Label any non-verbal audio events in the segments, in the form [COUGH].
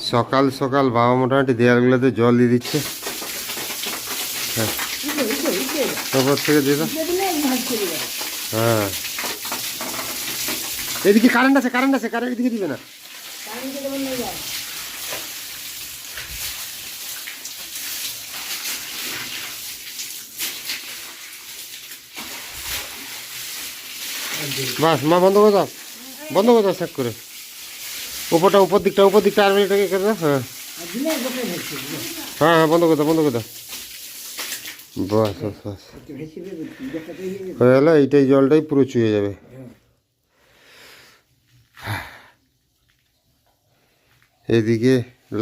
সকাল সকাল বাবা মোটামুটি দেয়ালগুলোতে জল দিয়ে দিচ্ছে। হ্যাঁ। থেকে দিয়ে হ্যাঁ। কারেন্ট আছে কারেন্ট আছে কারেন্ট এদিকে না। বাস, মা বন্ধ করে দাও। বন্ধ করে দাও স্যাক করে। উপরটা, উপর দিকটা উপর দিকটা আর মিনিটটাকে করে হ্যাঁ। হ্যাঁ হ্যাঁ বন্ধ করে দাও, বন্ধ করে দাও। বাস বাস বাস। হয়ে গেল, এইটাই জলটাই পুরো চুয়ে যাবে। এদিকে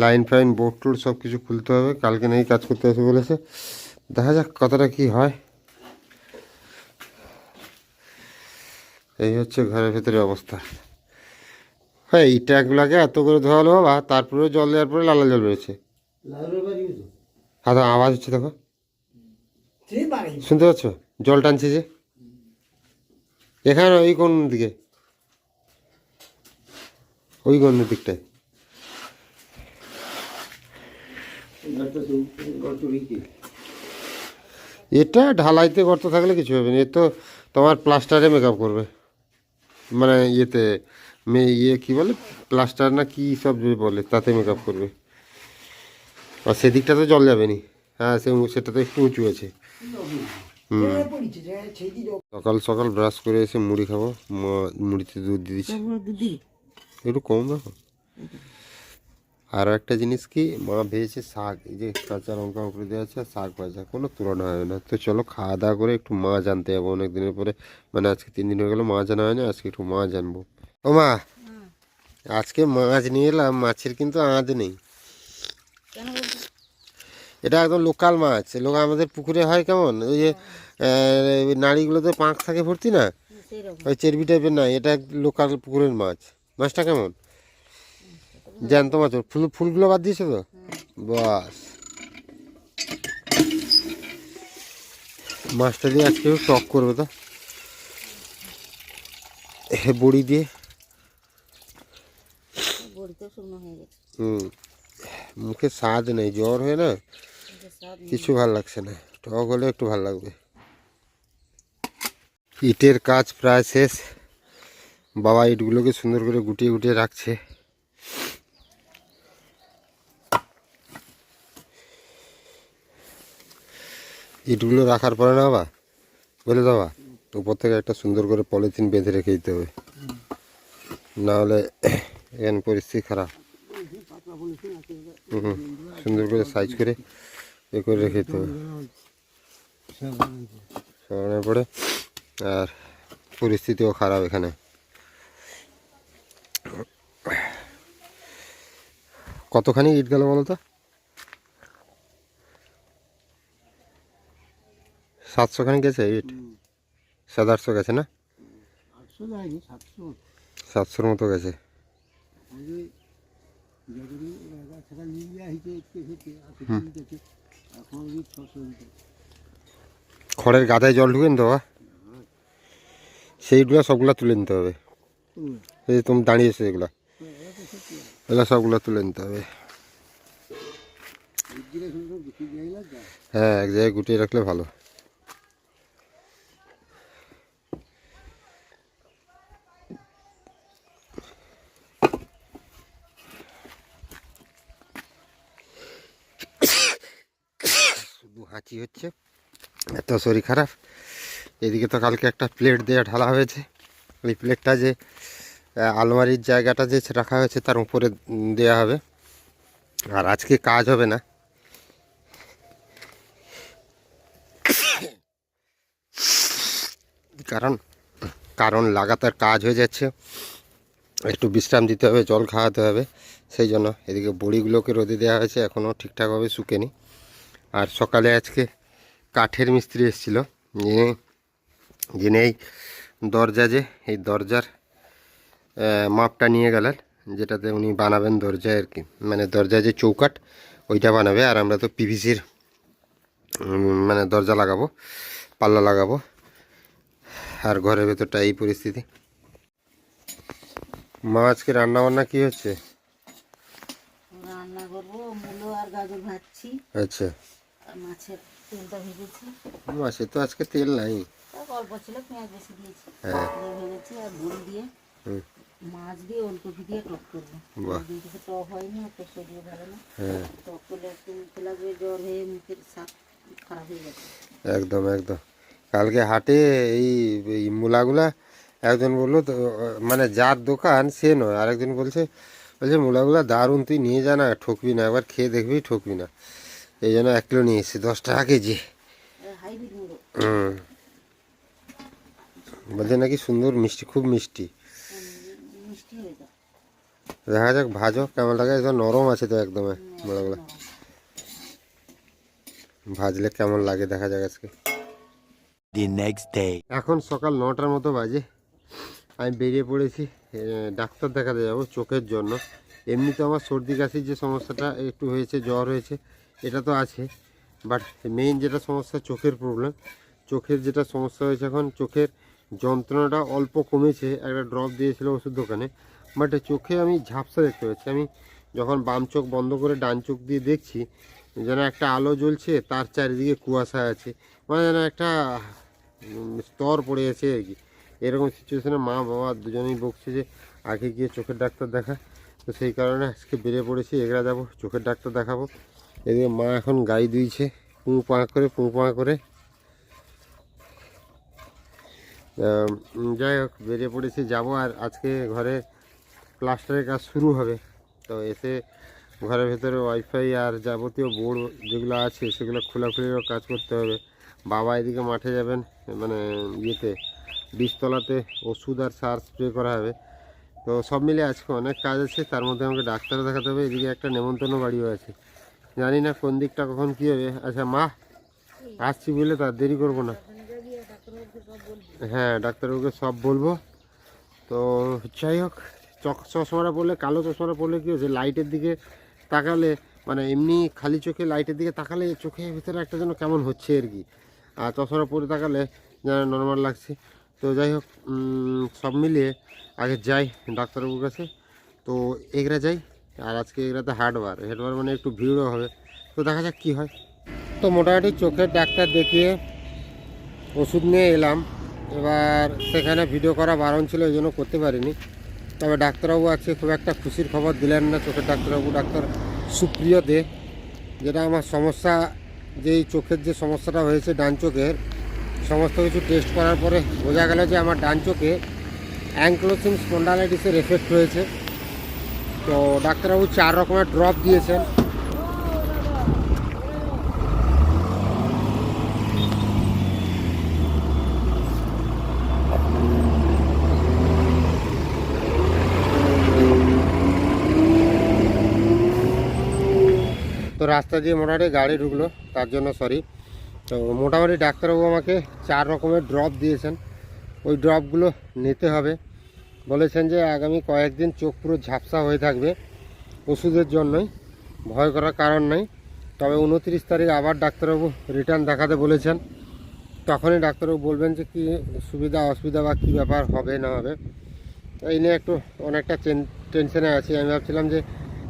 লাইন ফাইন বোর্ড টোড সব কিছু খুলতে হবে, কালকে নেই কাজ করতে আসে বলেছে। দেখা যাক কতটা কি হয়। এই হচ্ছে ঘরের ভেতরে অবস্থা। হ্যাঁ এই ট্যাঙ্কগুলোকে এত করে ধোয়ালো বাবা তারপরে জল দেওয়ার পরে লালা জল বেরোচ্ছে। হ্যাঁ আওয়াজ হচ্ছে দেখো। শুনতে পাচ্ছ? জল টানছে যে। এখানে ওই কোন দিকে? ওই কোন দিকটায়? এটা ঢালাইতে গর্ত থাকলে কিছু হবে না এ তো তোমার প্লাস্টারে মেকআপ করবে। মানে ইয়েতে মে ইয়ে কী বলে? প্লাস্টার না কি সব বলে তাতে মেকআপ করবে। আর সেদিকটা তো জল যাবে নি হ্যাঁ সে সেটা তো একটু উঁচু আছে। সকাল সকাল ব্রাশ করে এসে মুড়ি খাব। মা মুড়িতে দুধ দিয়ে দিচ্ছে। একটু কম দেখো। আরও একটা জিনিস কি মা ভেজেছে শাক। এই যে কাঁচা লঙ্কা উপরে দেওয়া আছে আর শাক ভাজা কোনো তুলনা হয় না। তো চলো খাওয়া দাওয়া করে একটু মাছ আনতে যাব অনেক দিনের পরে। মানে আজকে তিন দিন হয়ে গেলো মাছ আনা হয় না আজকে একটু মাছ আনব। ও মা আজকে মাছ নিয়ে এলাম মাছের কিন্তু আঁচ নেই। এটা একদম লোকাল মাছ লোক আমাদের পুকুরে হয় কেমন? ওই যে নাড়িগুলোতে পাঁক থাকে ভর্তি না? ওই চেরবি টাইপের না এটা লোকাল পুকুরের মাছ। মাছটা কেমন? জ্যান্ত মাছ ফুল ফুলগুলো বাদ দিয়েছ তো? বাস। মাছটা দিয়ে আজকে টক করবে তো। বড়ি দিয়ে। শুকনো হয়ে গেছে। হুম। মুখে স্বাদ নেই জ্বর হয়ে না। কিছু ভালো লাগছে না। টক হলে একটু ভালো লাগবে। ইটের কাজ প্রায় শেষ। বাবা ইটগুলোকে সুন্দর করে গুটিয়ে গুটিয়ে রাখছে। ইটগুলো রাখার পরে না বাবা বলে দাবা উপর থেকে একটা সুন্দর করে পলিথিন বেঁধে রেখে দিতে হবে। না এখানে পরিস্থিতি খারাপ। হুম সুন্দর করে সাইজ করে এ করে রেখে দিতে হবে। সরানোর পরে আর পরিস্থিতিও খারাপ এখানে। কতখানি ইট গেল বলো তো? সাতশোখানি গেছে ইট? সাত আটশো গেছে না? সাতশোর মতো গেছে। আগে যতদিন সেটা নিয়ে আসছে একটু এসেছে আর এখন ছশো খড়ের গাদায় জল ঢুকে নিতে বাবা সেইগুলো সবগুলো তুলে নিতে হবে। এই তুমি দাঁড়িয়েছো এগুলো এগুলো সবগুলো তুলে নিতে হবে। হ্যাঁ এক জায়গায় গুটিয়ে রাখলে ভালো শুধু হাঁচি হচ্ছে? এত শরীর খারাপ। এদিকে তো কালকে একটা প্লেট দিয়ে ঢালা হয়েছে। ওই প্লেটটা যে আলমারির জায়গাটা যে রাখা হয়েছে তার উপরে দেয়া হবে। আর আজকে কাজ হবে না। কারণ কারণ লাগাতার কাজ হয়ে যাচ্ছে। একটু বিশ্রাম দিতে হবে, জল খাওয়াতে হবে। সেই জন্য এদিকে বড়িগুলোকে রোদে দেওয়া হয়েছে। এখনও ঠিকঠাকভাবে শুকেনি। আর সকালে আজকে কাঠের মিস্ত্রি এসেছিল। যিনি যিনি এই দরজা যে এই দরজার মাপটা নিয়ে গেলেন যেটাতে উনি বানাবেন দরজায় আর কি। মানে দরজা যে চৌকাট ওইটা বানাবে। আর আমরা তো পিভিসির মানে দরজা লাগাবো পাল্লা লাগাবো। আর ঘরের ভেতরটা এই পরিস্থিতি। মা আজকে রান্না বান্না কি হচ্ছে? রান্না করব মূলো আর গাজর ভাজছি। আচ্ছা। মাছের তেলটা ভেজেছি। মাসে তো আজকে তেল নাই। অল্প ছিল পেঁয়াজ বেশি দিয়েছি। হ্যাঁ। ভেজেছি আর বড়ি দিয়ে। মাছ দিয়ে ওলকপি দিয়ে টক করব। টক হয়নি আর তো শরীর ভালো না। হ্যাঁ। টক করলে একটু মুখে লাগবে জ্বর হয়ে মুখের স্বাদ খারাপ হয়ে গেছে একদম একদম। কালকে হাটে এই মূলাগুলা একজন বলল তো মানে যার দোকান সে নয় আরেকজন বলছে বলছে মূলাগুলা দারুণ তুই নিয়ে যা না ঠকবি না একবার খেয়ে দেখবি ঠকবি না। এই জন্য এক কিলো নিয়ে এসেছি দশ টাকা কেজি। হুম। বলছে নাকি সুন্দর মিষ্টি খুব মিষ্টি। দেখা যাক ভাজো কেমন লাগে? একদম নরম আছে তো একদম মূলাগুলা ভাজলে কেমন লাগে দেখা যাক আজকে. এখন সকাল নটার মতো বাজে। আমি বেরিয়ে পড়েছি ডাক্তার দেখাতে যাব চোখের জন্য। এমনি তো আমার সর্দি কাশির যে সমস্যাটা একটু হয়েছে জ্বর হয়েছে। এটা তো আছে বাট মেইন যেটা সমস্যা চোখের প্রবলেম চোখের যেটা সমস্যা হয়েছে এখন, চোখের যন্ত্রণাটা অল্প কমেছে, একটা ড্রপ দিয়েছিল ওষুধ দোকানে বাট চোখে আমি ঝাপসা দেখতে পাচ্ছি। আমি যখন বাম চোখ বন্ধ করে ডান চোখ দিয়ে দেখছি, যেন একটা আলো জ্বলছে, তার চারিদিকে কুয়াশা আছে মানে যেন একটা স্তর পড়ে আছে আর কি। এরকম সিচুয়েশানে মা বাবা দুজনেই বকছে যে, আগে গিয়ে চোখের ডাক্তার দেখা, তো সেই কারণে আজকে বেরিয়ে পড়েছি, এগরা যাব, চোখের ডাক্তার দেখাবো। এদিকে মা এখন গাই দুইছে পু পাঁ করে, পু পাঁ করে। যাই হোক, বেরিয়ে পড়েছি, যাব আর আজকে ঘরে প্লাস্টারের কাজ শুরু হবে। তো এসে ঘরের ভেতরে ওয়াইফাই আর যাবতীয় বোর্ড যেগুলো আছে, সেগুলো খোলাখুলিরও কাজ করতে হবে। বাবা এদিকে মাঠে যাবেন মানে ইয়েতে, বীজতলাতে ওষুধ আর সার স্প্রে করা হবে। তো সব মিলে আজকে অনেক কাজ আছে, তার মধ্যে আমাকে ডাক্তারও দেখাতে হবে। এদিকে একটা নেমন্তন্ন বাড়িও আছে। জানি না কোন দিকটা কখন কী হবে। আচ্ছা মা, আসছি বলে তার দেরি করব না। হ্যাঁ ডাক্তারবাবুকে সব বলব। তো যাই হোক, চক চশমাটা পড়লে কালো চশমাটা পড়লে কী হচ্ছে লাইটের দিকে তাকালে মানে এমনি খালি চোখে লাইটের দিকে তাকালে চোখের ভিতরে একটা যেন কেমন হচ্ছে আর কি। আর চশমাটা পরে তাকালে যেন নর্মাল লাগছে। তো যাই হোক সব মিলিয়ে আগে যাই ডাক্তারবাবুর কাছে। তো এগরা যাই। আর আজকে এগরাতে হাটবার হাটবার মানে একটু ভিড়ও হবে। তো দেখা যাক কী হয়। তো মোটামুটি চোখের ডাক্তার দেখিয়ে ওষুধ নিয়ে এলাম। এবার সেখানে ভিডিও করা বারণ ছিল, এই জন্য করতে পারিনি। তবে ডাক্তারবাবু আজকে খুব একটা খুশির খবর দিলেন না, চোখের ডাক্তারবাবু, ডাক্তার সুপ্রিয় দে, যেটা আমার সমস্যা, যেই চোখের যে সমস্যাটা হয়েছে ডান চোখের, সমস্ত কিছু টেস্ট করার পরে বোঝা গেল যে আমার ডান চোখে অ্যাঙ্ক্লোসিং স্পন্ডালাইটিসের এফেক্ট হয়েছে তো ডাক্তারবাবু চার রকমের ড্রপ দিয়েছেন। তো রাস্তা দিয়ে মোটামুটি গাড়ি ঢুকলো, তার জন্য সরি তো মোটামুটি ডাক্তারবাবু আমাকে চার রকমের ড্রপ দিয়েছেন। ওই ড্রপগুলো নিতে হবে। বলেছেন যে আগামী কয়েকদিন চোখ পুরো ঝাপসা হয়ে থাকবে ওষুধের জন্যই, ভয় করার কারণ নেই। তবে উনত্রিশ তারিখ আবার ডাক্তারবাবু রিটার্ন দেখাতে বলেছেন। তখনই ডাক্তারবাবু বলবেন যে কী সুবিধা, অসুবিধা বা কী ব্যাপার হবে, না হবে। এই নিয়ে একটু অনেকটা টেনশনে আছি। আমি ভাবছিলাম যে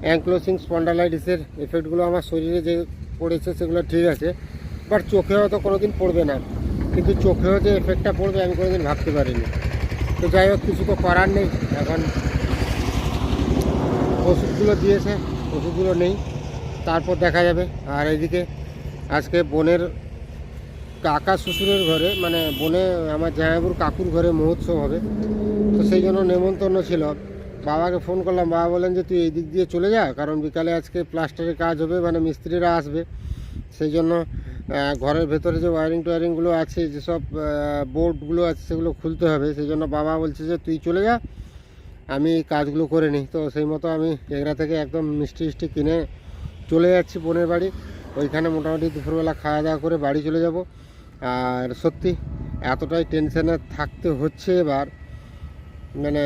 অ্যাঙ্ক্লোসিং স্পন্ডালাইটিসের এফেক্টগুলো আমার শরীরে যে পড়েছে সেগুলো ঠিক আছে, বাট চোখে হয়তো কোনো দিন পড়বে না। কিন্তু চোখেও যে এফেক্টটা পড়বে আমি কোনো দিন ভাবতে পারিনি। তো যাই হোক, কিছু তো করার নেই। এখন ওষুধগুলো দিয়েছে, ওষুধগুলো নেই। তারপর দেখা যাবে। আর এদিকে আজকে বোনের কাকা শ্বশুরের ঘরে মানে বোনে আমার জামাইবুর কাকুর ঘরে মহোৎসব হবে। তো সেই জন্য নেমন্তন্ন ছিল। বাবাকে ফোন করলাম, বাবা বলেন যে, তুই এই দিক দিয়ে চলে যা, কারণ বিকালে আজকে প্লাস্টারের কাজ হবে মানে মিস্ত্রিরা আসবে। সেই জন্য ঘরের ভেতরে যে ওয়ারিং টোয়ারিংগুলো আছে যেসব বোর্ডগুলো আছে, সেগুলো খুলতে হবে। সেই জন্য বাবা বলছে যে, তুই চলে যা, আমি কাজগুলো করে নিই। তো সেই মতো আমি এগরা থেকে একদম মিষ্টি মিষ্টি কিনে চলে যাচ্ছি বোনের বাড়ি। ওইখানে মোটামুটি দুপুরবেলা খাওয়া দাওয়া করে বাড়ি চলে যাব। আর সত্যি এতটাই টেনশনে থাকতে হচ্ছে এবার। মানে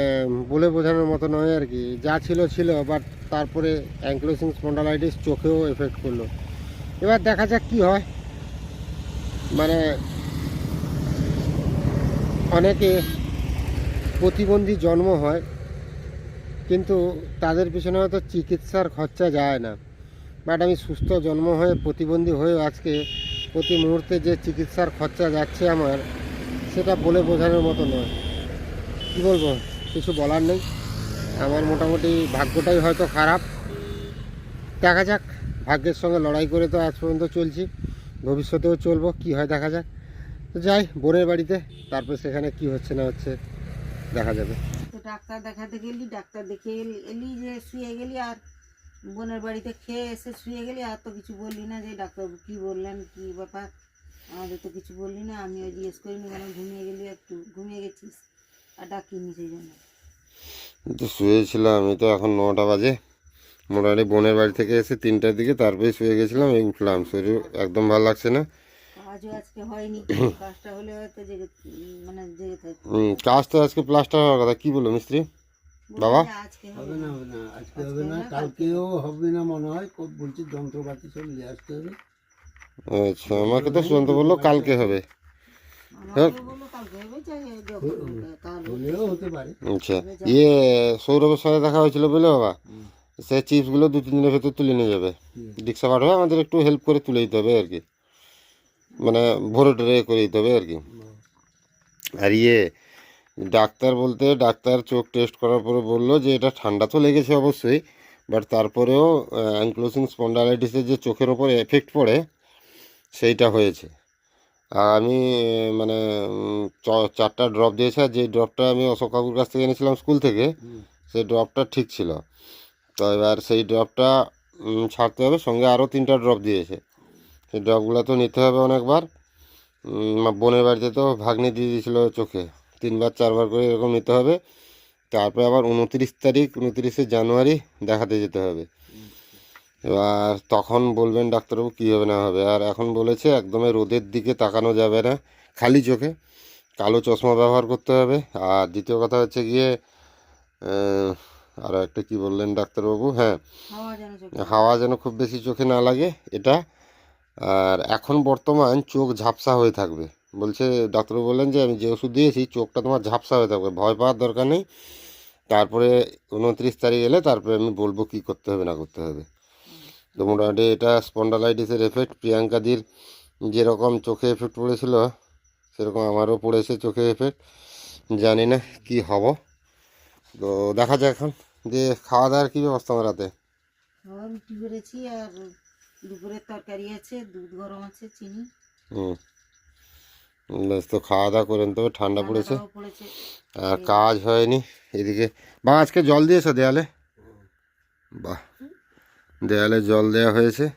বলে বোঝানোর মতো নয় আর কি। যা ছিল ছিল বাট তারপরে অ্যাঙ্কলোসিং স্পন্ডালাইটিস চোখেও এফেক্ট করল। এবার দেখা যাক কী হয়। মানে অনেকে প্রতিবন্ধী জন্ম হয়, কিন্তু তাদের পিছনে হয়তো চিকিৎসার খরচা যায় না। বাট আমি সুস্থ জন্ম হয়ে প্রতিবন্ধী হয়েও আজকে প্রতি মুহূর্তে যে চিকিৎসার খরচা যাচ্ছে আমার, সেটা বলে বোঝানোর মতো নয়। কী বলব? কিছু বলার নেই। আমার মোটামুটি ভাগ্যটাই হয়তো খারাপ। দেখা যাক, ভাগ্যের সঙ্গে লড়াই করে তো আজ পর্যন্ত চলছি। ভবিষ্যতেও চলবো কি হয় দেখা যাক। তো যাই বোনের বাড়িতে তারপর সেখানে কি হচ্ছে না হচ্ছে দেখা যাবে। তো ডাক্তার দেখাতে গেলি ডাক্তার দেখে এলি এলি যে শুয়ে গেলি আর বোনের বাড়িতে খেয়ে এসে শুয়ে গেলি আর তো কিছু বললি না যে ডাক্তারবাবু কী বললেন কী ব্যাপার? আমাদের তো কিছু বললি না আমি ওই জিজ্ঞেস করিনি কেন ঘুমিয়ে গেলি একটু ঘুমিয়ে গেছিস? আর ডাকিনি সেই জন্য। তো শুয়েছিলাম আমি তো এখন নটা বাজে। মোটামুটি বোনের বাড়ি থেকে এসে তিনটার দিকে তারপরে শুয়ে গেছিলাম এই উঠলাম। শরীর একদম ভালো লাগছে না। কাজও আজকে হয়নি। [COUGHS] কাজটা মানে কাজ তো আজকে প্লাস্টার হওয়ার কথা। কি বলল মিস্ত্রি? বাবা? হবে না। হবে না আজকে হবে না কালকেও হবে। না মনে হয়। বলছি যন্ত্রপাতি সব নিয়ে আসতে হবে। আচ্ছা আমাকে তো সুশান্ত বলল কালকে হবে। আচ্ছা ইয়ে সৌরভের সঙ্গে দেখা হয়েছিল বলে বাবা? সে চিপসগুলো দু তিন দিনের ভেতর তুলে নিয়ে যাবে। রিক্সা পাঠাবে আমাদের একটু হেল্প করে তুলে দিতে হবে আর কি মানে ভোরে টোরে করে দিতে হবে আর কি আর ইয়ে ডাক্তার বলতে ডাক্তার চোখ টেস্ট করার পরে বলল যে এটা ঠান্ডা তো লেগেছে অবশ্যই বাট তারপরেও অ্যাঙ্ক্লোসিং স্পন্ডালাইটিসের যে চোখের ওপর এফেক্ট পড়ে সেইটা হয়েছে। আর আমি মানে চ- চারটা ড্রপ দিয়েছে আর যে ড্রপটা আমি অশোক কাকুর কাছ থেকে এনেছিলাম স্কুল থেকে সেই ড্রপটা ঠিক ছিল। তো এবার সেই ড্রপটা ছাড়তে হবে। সঙ্গে আরও তিনটা ড্রপ দিয়েছে। সেই ড্রপগুলো তো নিতে হবে অনেকবার। বোনের বাড়িতে তো ভাগ্নি দিয়ে দিয়েছিল চোখে। তিনবার, চারবার করে এরকম নিতে হবে। তারপরে আবার উনত্রিশ তারিখ, উনত্রিশে জানুয়ারি দেখাতে যেতে হবে। এবার তখন বলবেন ডাক্তারবাবু কী হবে না হবে। আর এখন বলেছে একদমই রোদের দিকে তাকানো যাবে না, খালি চোখে। কালো চশমা ব্যবহার করতে হবে। আর দ্বিতীয় কথা হচ্ছে গিয়ে আরও একটা কি বললেন ডাক্তারবাবু? হ্যাঁ। হাওয়া যেন হাওয়া যেন খুব বেশি চোখে না লাগে এটা। আর এখন বর্তমান চোখ ঝাপসা হয়ে থাকবে। বলছে ডাক্তারবাবু বললেন যে আমি যে ওষুধ দিয়েছি চোখটা তোমার ঝাপসা হয়ে থাকবে। ভয় পাওয়ার দরকার নেই। তারপরে উনত্রিশ তারিখ এলে তারপরে আমি বলব কি করতে হবে না করতে হবে। তো মোটামুটি এটা স্পন্ডালাইটিসের এফেক্ট প্রিয়াঙ্কাদির যেরকম চোখে এফেক্ট পড়েছিল সেরকম আমারও পড়েছে চোখে এফেক্ট জানি না কি হব। তো দেখা যাক এখন। যে খাওয়া দাওয়ার কী ব্যবস্থা আমার রাতে খাওয়া রুটি করেছি আর দুপুরের তরকারি আছে দুধ গরম আছে চিনি। হুম। বেশ তো খাওয়া দাওয়া করেন তবে ঠান্ডা পড়েছে। আর কাজ হয়নি এদিকে। বা আজকে জল দিয়েছ দেয়ালে? বাহ। দেয়ালে জল দেওয়া হয়েছে।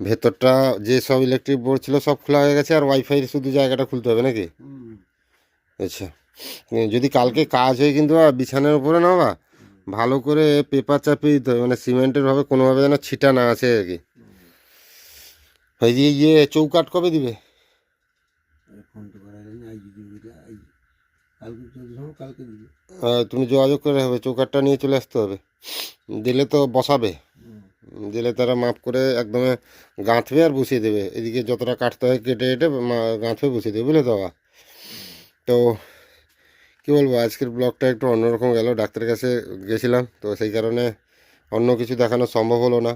ভেতরটা যে সব ইলেকট্রিক বোর্ড ছিল সব খোলা হয়ে গেছে আর ওয়াইফাই শুধু জায়গাটা খুলতে হবে নাকি? আচ্ছা। যদি কালকে কাজ হয় কিন্তু বিছানার উপরে না বা। ভালো করে পেপার চাপিয়ে দিতে হবে মানে সিমেন্টের ভাবে কোনোভাবে যেন ছিটা না আছে আর কি। ওই যে ইয়ে চৌকাট কবে দিবে? আহ, তুমি যোগাযোগ করে হবে চৌকাটটা নিয়ে চলে আসতে হবে। দিলে তো বসাবে। দিলে তারা মাপ করে একদমে গাঁথবে আর বসিয়ে দেবে। এদিকে যতটা কাটতে হয় কেটে কেটে গাঁথবে বসিয়ে দেবে বুঝলে তো তো কী বলব, আজকের ব্লগটা একটু অন্যরকম গেল। ডাক্তারের কাছে গেছিলাম, তো সেই কারণে অন্য কিছু দেখানো সম্ভব হলো না।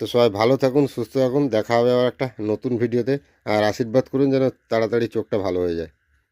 তো সবাই ভালো থাকুন, সুস্থ থাকুন, দেখা হবে আবার একটা নতুন ভিডিওতে আর আশীর্বাদ করুন যেন তাড়াতাড়ি চোখটা ভালো হয়ে যায়।